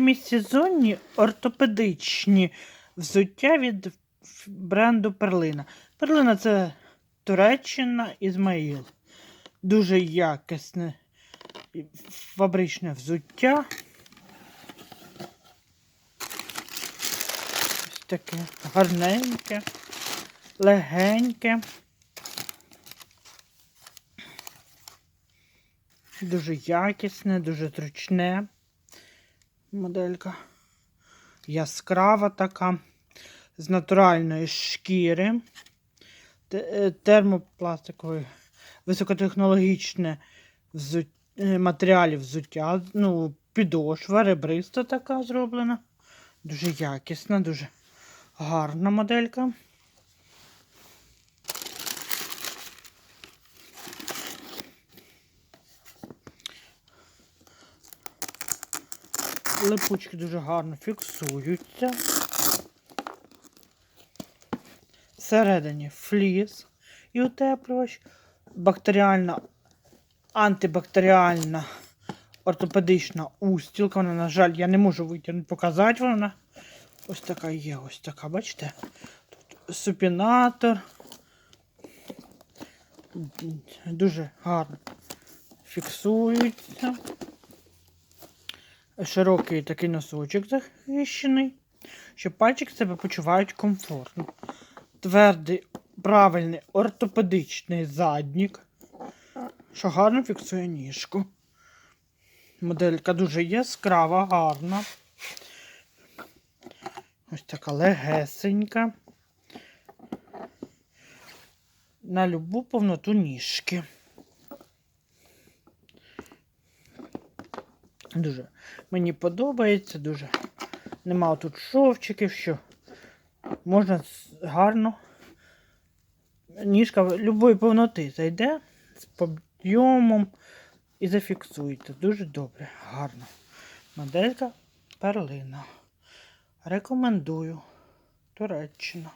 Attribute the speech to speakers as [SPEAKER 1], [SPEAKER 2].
[SPEAKER 1] Міжсезонні ортопедичні взуття від бренду Перлина. Перлина це Туреччина, Ізмаїл. Дуже якісне фабричне взуття. Ось таке гарненьке, легеньке. Дуже якісне, дуже зручне моделька. Яскрава така, з натуральної шкіри, е, термопластикової, високотехнологічне матеріалів е, взуття, ну, підошва, ребриста така зроблена. Дуже якісна, дуже гарна моделька. Липучки дуже гарно фіксуються. Всередині фліс і утеплювач. Бактеріальна, антибактеріальна ортопедична устілка. Вона, на жаль, я не можу витягнути, показати вона. Ось така є, ось така, бачите? Тут супінатор. Дуже гарно фіксується. Широкий такий носочок захищений, що пальчик себе почувають комфортно. Твердий, правильний ортопедичний заднік, що гарно фіксує ніжку. Моделька дуже яскрава, гарна. Ось така легесенька. На любу повноту ніжки. Дуже мені подобається, дуже. Нема тут шовчиків, що можна гарно. Ніжка любої повноти зайде з підйомом і зафіксуєте. Дуже добре, гарно. Моделька перлина. Рекомендую. Туреччина.